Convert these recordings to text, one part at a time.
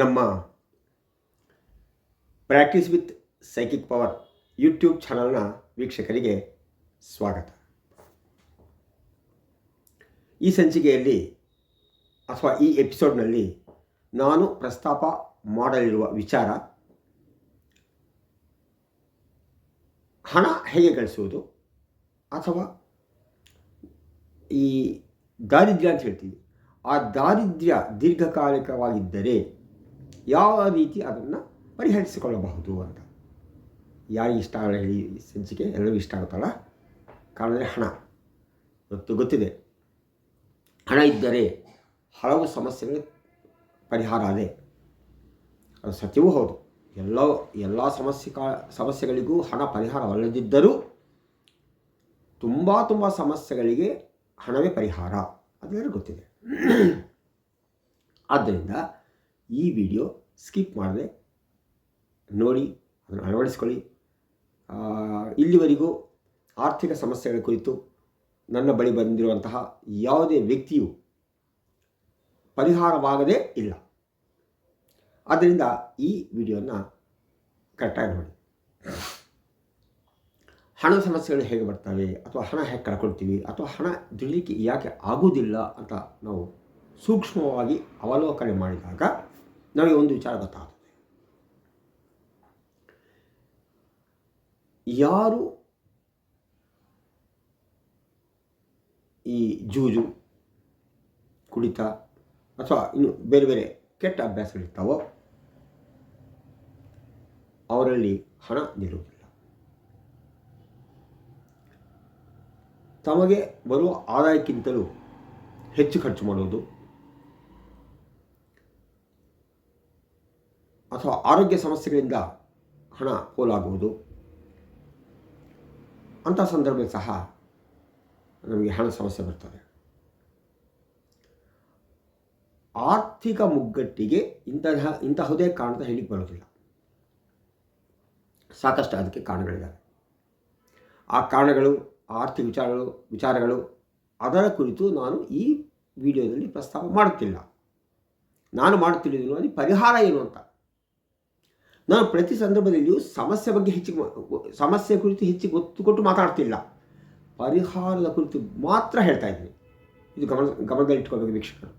ನಮ್ಮ practice with psychic power YouTube ಚಾನಲ್ನ ವೀಕ್ಷಕರಿಗೆ ಸ್ವಾಗತ. ಈ ಸಂಚಿಕೆಯಲ್ಲಿ ಅಥವಾ ಈ ಎಪಿಸೋಡ್ನಲ್ಲಿ ನಾನು ಪ್ರಸ್ತಾಪ ಮಾಡಲಿರುವ ವಿಚಾರ ಹಣ ಹೇಗೆ ಗಳಿಸುವುದು ಅಥವಾ ಈ ದಾರಿದ್ರ್ಯ ಅಂತ ಹೇಳ್ತೀವಿ. ಆ ದಾರಿದ್ರ್ಯ ದೀರ್ಘಕಾಲಿಕವಾಗಿದ್ದರೆ ಯಾವ ರೀತಿ ಅದನ್ನು ಪರಿಹರಿಸಿಕೊಳ್ಳಬಹುದು ಅಂತ. ಯಾರಿಗೆ ಇಷ್ಟ ಹೇಳಿ ಸಂಚಿಕೆ ಎಲ್ಲರಿಗೂ ಇಷ್ಟ ಆಗುತ್ತಲ್ಲ ಕಾರಣ ಹಣ. ಇವತ್ತು ಗೊತ್ತಿದೆ, ಹಣ ಇದ್ದರೆ ಹಲವು ಸಮಸ್ಯೆಗಳು ಪರಿಹಾರ ಅದೇ ಅದು ಸತ್ಯವೂ ಹೌದು. ಎಲ್ಲ ಎಲ್ಲ ಸಮಸ್ಯೆ ಕಾ, ಸಮಸ್ಯೆಗಳಿಗೂ ಹಣ ಪರಿಹಾರವಲ್ಲದಿದ್ದರೂ ತುಂಬ ತುಂಬ ಸಮಸ್ಯೆಗಳಿಗೆ ಹಣವೇ ಪರಿಹಾರ. ಅದೆಲ್ಲರೂ ಗೊತ್ತಿದೆ. ಆದ್ದರಿಂದ ಈ ವಿಡಿಯೋ ಸ್ಕಿಪ್ ಮಾಡದೆ. ನೋಡಿ, ಅದನ್ನು ಅಳವಡಿಸ್ಕೊಳ್ಳಿ. ಇಲ್ಲಿವರೆಗೂ ಆರ್ಥಿಕ ಸಮಸ್ಯೆಗಳ ಕುರಿತು ನನ್ನ ಬಳಿ ಬಂದಿರುವಂತಹ ಯಾವುದೇ ವ್ಯಕ್ತಿಯು ಪರಿಹಾರವಾಗದೇ ಇಲ್ಲ. ಆದ್ದರಿಂದ ಈ ವಿಡಿಯೋನ ಕರೆಕ್ಟಾಗಿ ನೋಡಿ. ಹಣದ ಸಮಸ್ಯೆಗಳು ಹೇಗೆ ಬರ್ತವೆ, ಅಥವಾ ಹಣ ಹೇಗೆ ಕಳ್ಕೊಳ್ತೀವಿ, ಅಥವಾ ಹಣ ದುಡಿಲಿಕ್ಕೆ ಯಾಕೆ ಆಗುವುದಿಲ್ಲ ಅಂತ ನಾವು ಸೂಕ್ಷ್ಮವಾಗಿ ಅವಲೋಕನೆ ಮಾಡಿದಾಗ ನಮಗೆ ಒಂದು ವಿಚಾರ ಗೊತ್ತಾಗ್ತದೆ. ಯಾರು ಈ ಜೂಜು ಕುಡಿತ ಅಥವಾ ಇನ್ನು ಬೇರೆ ಬೇರೆ ಕೆಟ್ಟ ಅಭ್ಯಾಸಗಳಿರ್ತಾವೋ ಅವರಲ್ಲಿ ಹಣ ನಿಲ್ಲುವುದಿಲ್ಲ ತಮಗೆ ಬರುವ ಆದಾಯಕ್ಕಿಂತಲೂ ಹೆಚ್ಚು ಖರ್ಚು ಮಾಡುವುದು ಅಥವಾ ಆರೋಗ್ಯ ಸಮಸ್ಯೆಗಳಿಂದ ಹಣ ಪೋಲಾಗುವುದು ಅಂಥ ಸಂದರ್ಭದಲ್ಲಿ ಸಹ ನಮಗೆ ಹಣ ಸಮಸ್ಯೆ ಬರ್ತದೆ. ಆರ್ಥಿಕ ಮುಗ್ಗಟ್ಟಿಗೆ ಇಂತಹ, ಇಂತಹುದೇ ಕಾರಣ ಅಂತ ಹೇಳಿಕ್ಕೆ ಬರೋದಿಲ್ಲ ಸಾಕಷ್ಟು ಅದಕ್ಕೆ ಕಾರಣಗಳಿದ್ದಾವೆ ಆ ಕಾರಣಗಳು, ಆರ್ಥಿಕ ವಿಚಾರಗಳು ವಿಚಾರಗಳು, ಅದರ ಕುರಿತು ನಾನು ಈ ವಿಡಿಯೋದಲ್ಲಿ ಪ್ರಸ್ತಾಪ ಮಾಡುತ್ತಿಲ್ಲ. ನಾನು ಅಲ್ಲಿ ಪರಿಹಾರ ಏನು ಅಂತ? ನಾನು ಪ್ರತಿ ಸಂದರ್ಭದಲ್ಲಿಯೂ ಸಮಸ್ಯೆ ಬಗ್ಗೆ ಹೆಚ್ಚಿಗೆ ಸಮಸ್ಯೆ ಕುರಿತು ಹೆಚ್ಚಿಗೆ ಗೊತ್ತು ಕೊಟ್ಟು ಮಾತಾಡ್ತಿಲ್ಲ. ಪರಿಹಾರದ ಕುರಿತು ಮಾತ್ರ ಹೇಳ್ತಾ ಇದ್ದೀನಿ. ಇದು ಗಮನ ಗಮನದಲ್ಲಿಟ್ಕೋಬೇಕು ವೀಕ್ಷಕರು.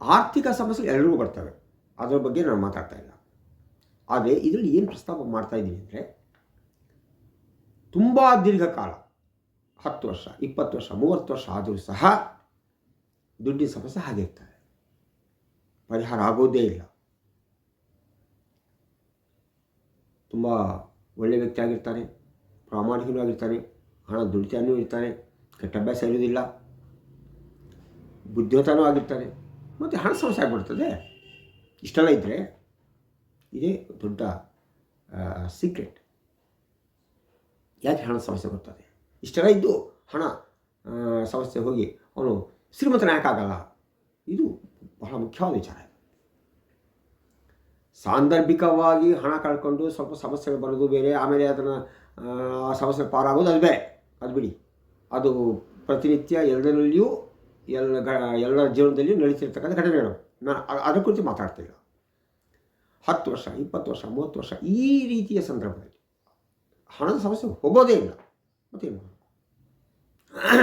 ಆರ್ಥಿಕ ಸಮಸ್ಯೆ ಎಲ್ಲರಿಗೂ ಬರ್ತವೆ. ಅದರ ಬಗ್ಗೆ ನಾನು ಮಾತಾಡ್ತಾ ಇಲ್ಲ. ಆದರೆ ಇದರಲ್ಲಿ ಏನು ಪ್ರಸ್ತಾಪ ಮಾಡ್ತಾ ಇದ್ದೀನಿ ಅಂದರೆ, ತುಂಬ ದೀರ್ಘಕಾಲ, ಹತ್ತು ವರ್ಷ, ಇಪ್ಪತ್ತು ವರ್ಷ, ಮೂವತ್ತು ವರ್ಷ ಆದರೂ ಸಹ ದುಡ್ಡಿನ ಸಮಸ್ಯೆ ಹಾಗೆ ಇರ್ತದೆ. ಪರಿಹಾರ ಆಗೋದೇ ಇಲ್ಲ. ತುಂಬ ಒಳ್ಳೆಯ ವ್ಯಕ್ತಿ ಆಗಿರ್ತಾನೆ, ಪ್ರಾಮಾಣಿಕನೂ ಆಗಿರ್ತಾನೆ, ಹಣ ದುಡಿತಾನೂ ಇರ್ತಾನೆ, ಕೆಟ್ಟ ಅಭ್ಯಾಸ ಇರುವುದಿಲ್ಲ, ಬುದ್ಧಿವಂತನೂ ಆಗಿರ್ತಾನೆ, ಮತ್ತು ಹಣ ಸಮಸ್ಯೆ ಆಗಿಬಿಡ್ತದೆ. ಇಷ್ಟೆಲ್ಲ ಇದ್ದರೆ ಇದೇ ದೊಡ್ಡ ಸೀಕ್ರೆಟ್ ಯಾಕೆ ಹಣ ಸಮಸ್ಯೆ ಬರ್ತದೆ? ಇಷ್ಟೆಲ್ಲ ಇದ್ದು ಹಣ ಸಮಸ್ಯೆ ಹೋಗಿ ಅವನು ಶ್ರೀಮಂತನ ಯಾಕಾಗಲ್ಲ ಇದು ಬಹಳ ಮುಖ್ಯವಾದ ವಿಚಾರ ಸಾಂದರ್ಭಿಕವಾಗಿ ಹಣ ಕಳ್ಕೊಂಡು ಸ್ವಲ್ಪ ಸಮಸ್ಯೆಗಳು ಬರೋದು ಬೇರೆ, ಆಮೇಲೆ ಅದನ್ನು ಸಮಸ್ಯೆ ಪಾರಾಗೋದು ಅದು ಬೇರೆ. ಅದು ಬಿಡಿ. ಅದು ಪ್ರತಿನಿತ್ಯ ಎಲ್ಲರಲ್ಲಿಯೂ ಎಲ್ಲ ಗ ಎಲ್ಲರ ಜೀವನದಲ್ಲಿಯೂ ನಡೀತಿರ್ತಕ್ಕಂಥ ಘಟನೆಗಳು. ನಾನು ಅದ್ರ ಕುರಿತು ಮಾತಾಡ್ತಿಲ್ಲ ಹತ್ತು ವರ್ಷ, ಇಪ್ಪತ್ತು ವರ್ಷ, ಮೂವತ್ತು ವರ್ಷ, ಈ ರೀತಿಯ ಸಂದರ್ಭದಲ್ಲಿ ಹಣದ ಸಮಸ್ಯೆ ಹೋಗೋದೇ ಇಲ್ಲ. ಮತ್ತೇನು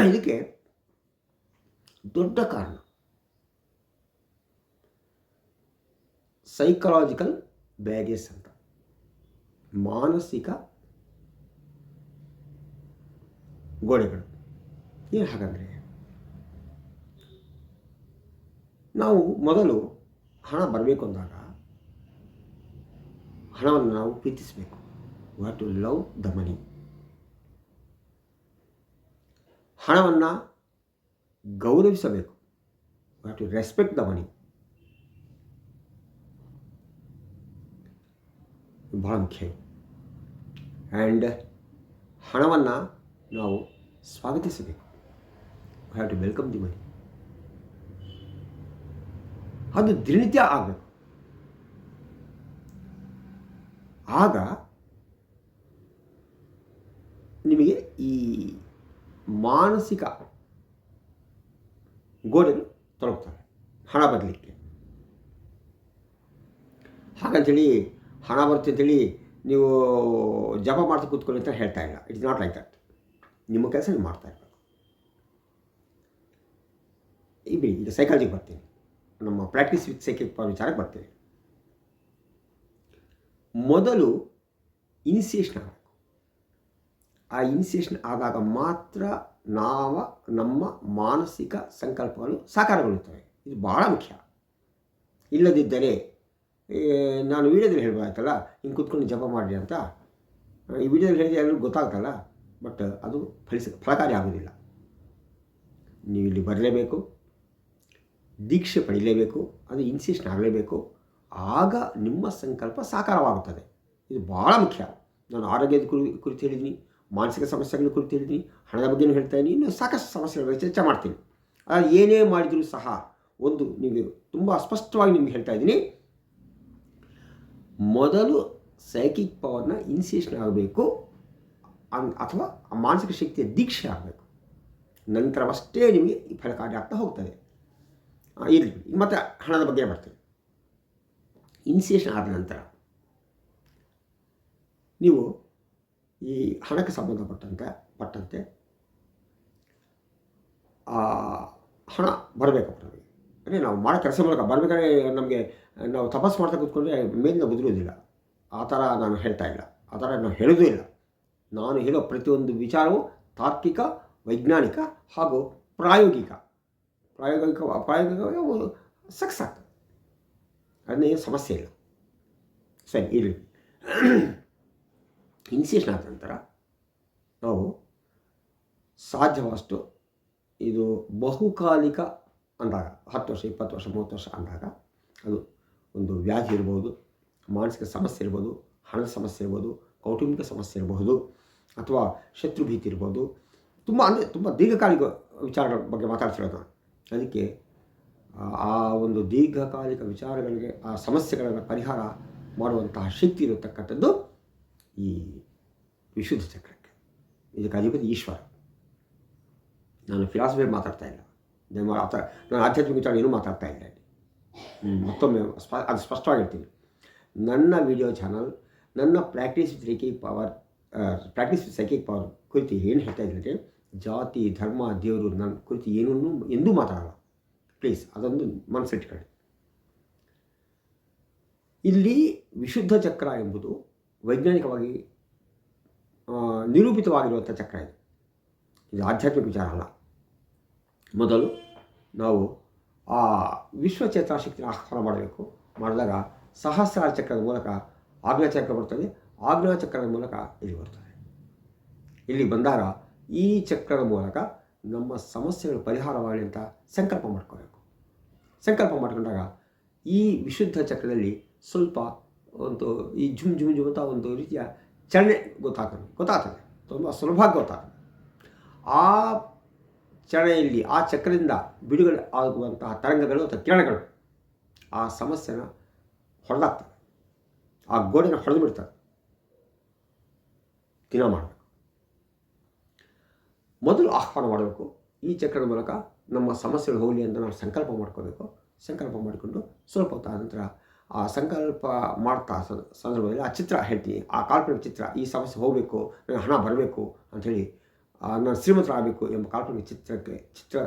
ಇದಕ್ಕೆ ದೊಡ್ಡ ಕಾರಣ. ಸೈಕಲಾಜಿಕಲ್ ಬ್ಯಾಗೇಜ್ ಅಂತ. ಮಾನಸಿಕ ಗೋಡೆಗಳು. ಏನು ಹಾಗಂದರೆ, ನಾವು ಮೊದಲು ಹಣ ಬರಬೇಕು ಅಂದಾಗ ಹಣವನ್ನು ನಾವು ಪ್ರೀತಿಸಬೇಕು. What to love the money ಹಣವನ್ನು ಗೌರವಿಸಬೇಕು. What to respect the money ಭಾಳ ಮುಖ್ಯ ಆ್ಯಂಡ್ ಹಣವನ್ನು ನಾವು ಸ್ವಾಗತಿಸಬೇಕು. Have to welcome the money ಅದು ದಿನನಿತ್ಯ ಆಗಬೇಕು. ಆಗ ನಿಮಗೆ ಈ ಮಾನಸಿಕ ಗೋಡೆಗಳು ತಲುಪ್ತಾರೆ ಹಣ ಬರಲಿಕ್ಕೆ. ಹಾಗಂತೇಳಿ ಹಣ ಬರುತ್ತೆ ಅಂತೇಳಿ ನೀವು ಜಪ ಮಾಡ್ತಾ ಕೂತ್ಕೊಳ್ಳಿ ಅಂತ ಹೇಳ್ತಾ ಇಲ್ಲ. ಇಟ್ಸ್ ನಾಟ್ ಲೈಕ್ ದಟ್ ನಿಮ್ಮ ಕೆಲಸ ನೀವು ಮಾಡ್ತಾ ಇರಬೇಕು. ಈ ಬಿಡಿ, ಈಗ ಸೈಕಾಲಜಿಗೆ ಬರ್ತೀನಿ. ನಮ್ಮ ಪ್ರಾಕ್ಟೀಸ್ ವಿತ್ ಸೈಕಿಕ್ ವಿಚಾರಕ್ಕೆ ಬರ್ತೀನಿ. ಮೊದಲು ಇನಿಸಿಯೇಷನ್ ಆಗಬೇಕು. ಆ ಇನಿಸಿಯೇಷನ್ ಆದಾಗ ಮಾತ್ರ ನಾವ, ನಮ್ಮ ಮಾನಸಿಕ ಸಂಕಲ್ಪಗಳು ಸಾಕಾರಗೊಳ್ಳುತ್ತವೆ. ಇದು ಬಹಳ ಮುಖ್ಯ. ಇಲ್ಲದಿದ್ದರೆ ನಾನು ವೀಡಿಯೋದಲ್ಲಿ ಹೇಳ್ಬೋದಾಯ್ತಲ್ಲ ಹಿಂಗೆ ಕೂತ್ಕೊಂಡು ಜಪ ಮಾಡಿ ಅಂತ. ಈ ವಿಡಿಯೋದಲ್ಲಿ ಹೇಳಿದ್ರೆ ಎಲ್ಲರಿಗೂ ಗೊತ್ತಾಗ್ತಲ್ಲ? ಬಟ್ ಅದು ಫಲಿಸ, ಫಲಕಾರಿ ಆಗೋದಿಲ್ಲ. ನೀವು ಇಲ್ಲಿ ಬರಲೇಬೇಕು. ದೀಕ್ಷೆ ಪಡೀಲೇಬೇಕು. ಅದು ಇನ್ಸಿಸ್ಟ್ ಆಗಲೇಬೇಕು. ಆಗ ನಿಮ್ಮ ಸಂಕಲ್ಪ ಸಾಕಾರವಾಗುತ್ತದೆ. ಇದು ಭಾಳ ಮುಖ್ಯ. ನಾನು ಆರೋಗ್ಯದ ಕುರಿ, ಕುರಿತು ಹೇಳಿದ್ದೀನಿ ಮಾನಸಿಕ ಸಮಸ್ಯೆಗಳ ಕುರಿತು ಹೇಳಿದ್ದೀನಿ ಹಣದ ಬಗ್ಗೆನೂ ಹೇಳ್ತಾ ಇದ್ದೀನಿ ಇನ್ನೂ ಸಾಕಷ್ಟು ಸಮಸ್ಯೆಗಳ ಬಗ್ಗೆ ಚರ್ಚೆ ಮಾಡ್ತೀನಿ. ಅದು ಏನೇ ಮಾಡಿದರೂ ಸಹ ಒಂದು ನಿಮಗೆ ತುಂಬ ಸ್ಪಷ್ಟವಾಗಿ ನಿಮ್ಗೆ ಹೇಳ್ತಾ ಇದ್ದೀನಿ ಮೊದಲು ಸೈಕಿಕ್ ಪವರ್ನ ಇನ್ಸಿಯೇಷನ್ ಆಗಬೇಕು ಅಥವಾ ಮಾನಸಿಕ ಶಕ್ತಿಯ ದೀಕ್ಷೆ ಆಗಬೇಕು. ನಂತರವಷ್ಟೇ ನಿಮಗೆ ಈ ಫಲಕಾರಿ ಆಗ್ತಾ ಹೋಗ್ತದೆ. ಇರಲಿ. ಮತ್ತು ಹಣದ ಬಗ್ಗೆ ಬರ್ತೇವೆ ಇನ್ಸಿಯೇಷನ್ ಆದ ನಂತರ ನೀವು ಈ ಹಣಕ್ಕೆ ಸಂಬಂಧಪಟ್ಟಂತೆ, ಪಟ್ಟಂತೆ ಹಣ ಬರಬೇಕು ನಮಗೆ ಅಂದರೆ ನಾವು ಮಾಡೋ ಕೆಲಸ ಮೂಲಕ ಬರಬೇಕಾದ್ರೆ ನಮಗೆ ನಾವು ತಪಸ್ಸು ಮಾಡ್ತಾ ಕೂತ್ಕೊಂಡ್ರೆ ಮೇಲಿಂದ ಉದುರುವುದಿಲ್ಲ ಆ ಥರ ನಾನು ಹೇಳ್ತಾ ಇಲ್ಲ. ಆ ಥರ ನಾನು ಹೇಳೋದೂ ಇಲ್ಲ. ನಾನು ಹೇಳೋ ಪ್ರತಿಯೊಂದು ವಿಚಾರವೂ ತಾರ್ಕಿಕ, ವೈಜ್ಞಾನಿಕ ಹಾಗೂ ಪ್ರಾಯೋಗಿಕ. ಪ್ರಾಯೋಗಿಕ ಪ್ರಾಯೋಗಿಕ ಸಕ್ಸ್ ಆಗ್ತದೆ ಅದನ್ನೇನು ಸಮಸ್ಯೆ ಇಲ್ಲ. ಸರಿ, ಇರಲಿ. ಇನ್ಸಿಷನ್ ಆದ ನಂತರ ನಾವು ಸಾಧ್ಯವಾದಷ್ಟು ಇದು ಬಹುಕಾಲಿಕ ಅಂದಾಗ, ಹತ್ತು ವರ್ಷ, ಇಪ್ಪತ್ತು ವರ್ಷ, ಮೂವತ್ತು ವರ್ಷ ಅಂದಾಗ, ಅದು ಒಂದು ವ್ಯಾಧಿ ಇರ್ಬೋದು, ಮಾನಸಿಕ ಸಮಸ್ಯೆ ಇರ್ಬೋದು ಹಣದ ಸಮಸ್ಯೆ ಇರ್ಬೋದು, ಕೌಟುಂಬಿಕ ಸಮಸ್ಯೆ ಇರಬಹುದು ಅಥವಾ ಶತ್ರು ಭೀತಿ ಇರ್ಬೋದು, ತುಂಬ ಅಂದರೆ ತುಂಬ ದೀರ್ಘಕಾಲಿಕ ವಿಚಾರಗಳ ಬಗ್ಗೆ ಮಾತಾಡ್ತಿರೋದು ನಾನು. ಅದಕ್ಕೆ, ಆ- ಒಂದು ದೀರ್ಘಕಾಲಿಕ ವಿಚಾರಗಳಿಗೆ, ಆ ಸಮಸ್ಯೆಗಳನ್ನು ಪರಿಹಾರ ಮಾಡುವಂತಹ ಶಕ್ತಿ ಇರತಕ್ಕಂಥದ್ದು ಈ ವಿಶುದ್ಧ ಚಕ್ರಕ್ಕೆ. ಇದಕ್ಕೆ ಅಧಿಪತಿ ಈಶ್ವರ. ನಾನು ಫಿಲಾಸಫಿ ಮಾತಾಡ್ತಾ ಇಲ್ಲ. ನಾನು ಥರ ನಾನು ಆಧ್ಯಾತ್ಮಿಕ ವಿಚಾರ ಏನೂ ಮಾತಾಡ್ತಾ ಇಲ್ಲ ಮತ್ತೊಮ್ಮೆ ಸ್ಪ ಅದು ಸ್ಪಷ್ಟವಾಗಿರ್ತೀನಿ ನನ್ನ ವಿಡಿಯೋ ಚಾನಲ್ ನನ್ನ practice psychic power practice psychic power ಕುರಿತು ಏನು ಹೇಳ್ತಾ ಇದ್ದರೆ ಜಾತಿ ಧರ್ಮ ದೇವರು ನನ್ನ ಕುರಿತು ಏನನ್ನೂ ಎಂದೂ ಮಾತಾಡಲ್ಲ ಪ್ಲೀಸ್ ಅದೊಂದು ಮನಸ್ಸಿಟ್ಕೊಳ್ಳಿ ಇಲ್ಲಿ ವಿಶುದ್ಧ ಚಕ್ರ ಎಂಬುದು ವೈಜ್ಞಾನಿಕವಾಗಿ ಆ, ನಿರೂಪಿತವಾಗಿರುವಂಥ ಚಕ್ರ ಇದು. ಇದು ಆಧ್ಯಾತ್ಮಿಕ ವಿಚಾರ ಅಲ್ಲ ಮೊದಲು ನಾವು ಆ ವಿಶ್ವ ಚೇತನಾಶಕ್ತಿನ ಆಹ್ವಾನ ಮಾಡಬೇಕು. ಮಾಡಿದಾಗ ಸಹಸ್ರಾರ ಚಕ್ರದ ಮೂಲಕ ಆಜ್ಞಾ ಚಕ್ರ ಬರ್ತದೆ. ಆಜ್ಞಾ ಚಕ್ರದ ಮೂಲಕ ಇಲ್ಲಿ ಬರ್ತದೆ. ಇಲ್ಲಿ ಬಂದಾಗ ಈ ಚಕ್ರದ ಮೂಲಕ ನಮ್ಮ ಸಮಸ್ಯೆಗಳು ಪರಿಹಾರವಾಗಲಿ ಅಂತ ಸಂಕಲ್ಪ ಮಾಡ್ಕೋಬೇಕು. ಸಂಕಲ್ಪ ಮಾಡ್ಕೊಂಡಾಗ ಈ ವಿಶುದ್ಧ ಚಕ್ರದಲ್ಲಿ ಸ್ವಲ್ಪ ಒಂದು ಈ ಜುಮ್ ಜುಮ್ ಜುಮ್ ಅಂತ ಒಂದು ರೀತಿಯ ಚಲನೆ ಗೊತ್ತಾಗ್ತದೆ. ಗೊತ್ತಾಗ್ತದೆ. ತುಂಬ ಸುಲಭವಾಗಿ ಗೊತ್ತಾಗ್ತದೆ. ಆ ಚಲನೆಯಲ್ಲಿ ಆ ಚಕ್ರದಿಂದ ಬಿಡುಗಡೆ ಆಗುವಂತಹ ತರಂಗಗಳು ಅಥವಾ ಕಿರಣಗಳು ಆ ಸಮಸ್ಯೆನ ಹೊಡೆದಾಗ್ತದೆ ಆ ಗೋಡೆನ ಹೊಡೆದು ಬಿಡ್ತದೆ ದಿನ ಮಾಡಬೇಕು ಮೊದಲು ಆಹ್ವಾನ ಮಾಡಬೇಕು. ಈ ಚಕ್ರದ ಮೂಲಕ ನಮ್ಮ ಸಮಸ್ಯೆಗಳು ಹೋಗಲಿ ಅಂತ ನಾವು ಸಂಕಲ್ಪ ಮಾಡ್ಕೋಬೇಕು. ಸಂಕಲ್ಪ ಮಾಡಿಕೊಂಡು ಸ್ವಲ್ಪ ಹೊತ್ತು ನಂತರ ಆ ಸಂಕಲ್ಪ ಮಾಡ್ತಾ ಸಂದರ್ಭದಲ್ಲಿ ಆ ಚಿತ್ರ ಹೇಳ್ತೀನಿ. ಆ ಕಾಲ್ಪನಿಕ ಚಿತ್ರ, ಈ ಸಮಸ್ಯೆ ಹೋಗಬೇಕು ನನಗೆ ಹಣ ಬರಬೇಕು ಅಂಥೇಳಿ ನಾನು ಶ್ರೀಮಂತರಾಗಬೇಕು ಎಂಬ ಕಾಲ್ಪನಿಕ ಚಿತ್ರಕ್ಕೆ, ಚಿತ್ರ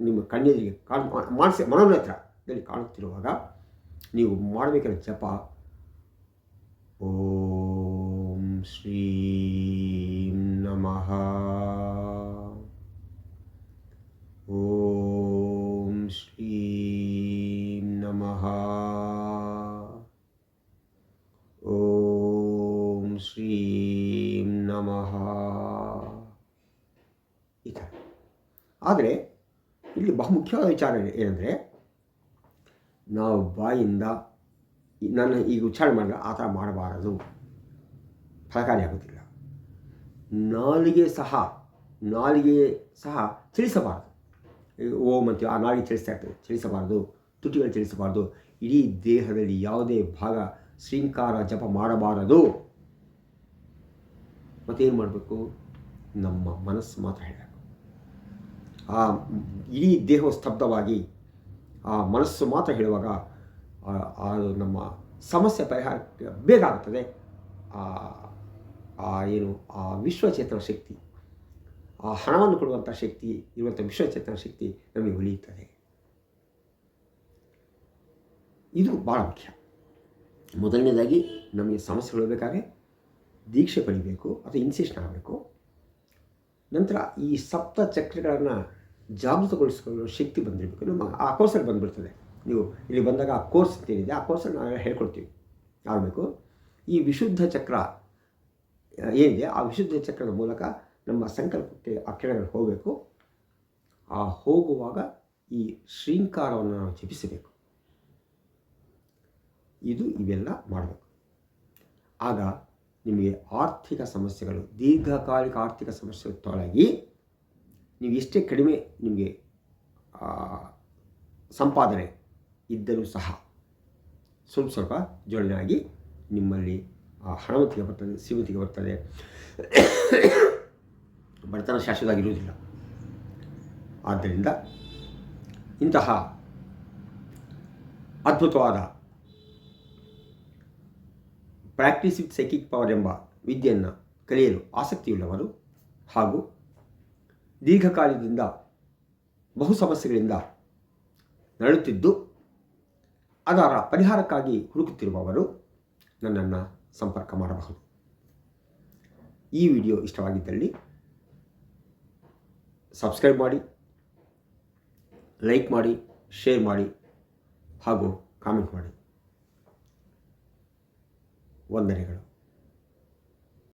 ನಿಮ್ಮ ಕಣ್ಣೆದುರಿಗೆ ಕಾಣ್ ಮಾನಸಿಕ ಮನೋನೇತ್ರದಲ್ಲಿ ಕಾಣುತ್ತಿರುವಾಗ ನೀವು ಮಾಡಬೇಕಾದ ಜಪ, ಓಂ ಶ್ರೀಂ ನಮಃ. ಓಂ ಶ್ರೀಂ ನಮಃ. ಓಂ ಶ್ರೀಂ ನಮಃ ಈ ಥರ ಆದರೆ, ಇಲ್ಲಿ ಬಹುಮುಖ್ಯವಾದ ವಿಚಾರ ಏನಂದರೆ, ನಾವು ಬಾಯಿಂದ ನಾನು ಈಗ ಉಚ್ಚಾರಣೆ ಮಾಡಿದ್ರೆ ಆ ಥರ ಮಾಡಬಾರದು. ಫಲಕಾರಿಯಾಗುತ್ತಿಲ್ಲ ನಾಲಿಗೆ ಸಹ ನಾಲಿಗೆ ಸಹ ತಿಳಿಸಬಾರದು. ಓ ಅಂತೀವಿ ಆ ನಾಲಿಗೆ ತಿಳಿಸ್ತಾ ಇರ್ತದೆ, ತಿಳಿಸಬಾರದು. ತುಟಿಗಳು ತಿಳಿಸಬಾರದು. ಇಡೀ ದೇಹದಲ್ಲಿ ಯಾವುದೇ ಭಾಗ ಶೃಂಕಾರ ಜಪ ಮಾಡಬಾರದು. ಮತ್ತೇನು ಮಾಡಬೇಕು? ನಮ್ಮ ಮನಸ್ಸು ಮಾತ್ರ ಹೇಳಬೇಕು. ಆ ಇಡೀ ದೇಹವು ಸ್ತಬ್ಧವಾಗಿ ಆ ಮನಸ್ಸು ಮಾತ್ರ ಹೇಳುವಾಗ ಅದು ನಮ್ಮ ಸಮಸ್ಯೆ ಪರಿಹಾರ ಬೇಗ ಆಗ್ತದೆ ಆ ಏನು, ಆ ವಿಶ್ವಚೇತನ ಶಕ್ತಿ, ಆ ಹಣವನ್ನು ಕೊಡುವಂಥ ಶಕ್ತಿ, ಇರುವಂಥ ವಿಶ್ವಚೇತನ ಶಕ್ತಿ ನಮಗೆ ಉಳಿಯುತ್ತದೆ. ಇದು ಭಾಳ ಮುಖ್ಯ. ಮೊದಲನೇದಾಗಿ ನಮಗೆ ಸಮಸ್ಯೆಗಳು ಬೇಕಾದ್ರೆ ದೀಕ್ಷೆ ಪಡಿಬೇಕು, ಅಥವಾ ಇನ್ಸಿಷನ್ ಆಗಬೇಕು. ನಂತರ ಈ ಸಪ್ತ ಚಕ್ರಗಳನ್ನು ಜಾಗೃತಗೊಳಿಸಿಕೊಳ್ಳೋ ಶಕ್ತಿ ಬಂದಿರಬೇಕು. ನಮ್ಮ ಆ ಕೋರ್ಸಲ್ಲಿ ಬಂದುಬಿಡ್ತದೆ. ನೀವು ಇಲ್ಲಿ ಬಂದಾಗ ಆ ಕೋರ್ಸ್ ಏನಿದೆ ಆ ಕೋರ್ಸಲ್ಲಿ ನಾವು ಹೇಳ್ಕೊಡ್ತೀವಿ. ಆಗಬೇಕು ಈ ವಿಶುದ್ಧ ಚಕ್ರ ಏನಿದೆ? ಆ ವಿಶುದ್ಧ ಚಕ್ರದ ಮೂಲಕ ನಮ್ಮ ಸಂಕಲ್ಪಕ್ಕೆ ಕೆಳಗಡೆ ಹೋಗಬೇಕು. ಆ ಹೋಗುವಾಗ ಈ ಶ್ರೀಂಕಾರವನ್ನು ನಾವು ಜಪಿಸಬೇಕು. ಇದು ಇವೆಲ್ಲ ಮಾಡಬೇಕು. ಆಗ ನಿಮಗೆ ಆರ್ಥಿಕ ಸಮಸ್ಯೆಗಳು, ದೀರ್ಘಕಾಲಿಕ ಆರ್ಥಿಕ ಸಮಸ್ಯೆಗಳು ತೊಲಗಿ ನೀವು ಎಷ್ಟೇ ಕಡಿಮೆ ನಿಮಗೆ ಸಂಪಾದನೆ ಇದ್ದರೂ ಸಹ ಸ್ವಲ್ಪ ಸ್ವಲ್ಪ ಜೋಡಣೆ ಆಗಿ ನಿಮ್ಮಲ್ಲಿ, ಆ ಹಣವಂತಿಗೆ ಬರ್ತದೆ, ಸೀಮಿತಿಗೆ ಬರ್ತದೆ. ಬಡತನ ಶಾಶ್ವತವಾಗಿರುವುದಿಲ್ಲ. ಆದ್ದರಿಂದ ಇಂತಹ ಅದ್ಭುತವಾದ ಪ್ರಾಕ್ಟೀಸ್ ವಿತ್ ಸೈಕಿಕ್ ಪವರ್ ಎಂಬ ವಿದ್ಯೆಯನ್ನು ಕಲಿಯಲು ಆಸಕ್ತಿಯುಳ್ಳವರು ಹಾಗೂ ದೀರ್ಘಕಾಲದಿಂದ ಬಹು ಸಮಸ್ಯೆಗಳಿಂದ ನರಳುತ್ತಿದ್ದು, ಅದರ ಪರಿಹಾರಕ್ಕಾಗಿ ಹುಡುಕುತ್ತಿರುವವರು ನನ್ನನ್ನು ಸಂಪರ್ಕ ಮಾಡಬಹುದು. ಈ ವಿಡಿಯೋ ಇಷ್ಟವಾಗಿದ್ದಲ್ಲಿ ಸಬ್ಸ್ಕ್ರೈಬ್ ಮಾಡಿ, ಲೈಕ್ ಮಾಡಿ, ಶೇರ್ ಮಾಡಿ ಹಾಗೂ ಕಾಮೆಂಟ್ ಮಾಡಿ. ವಂದನೆಗಳು.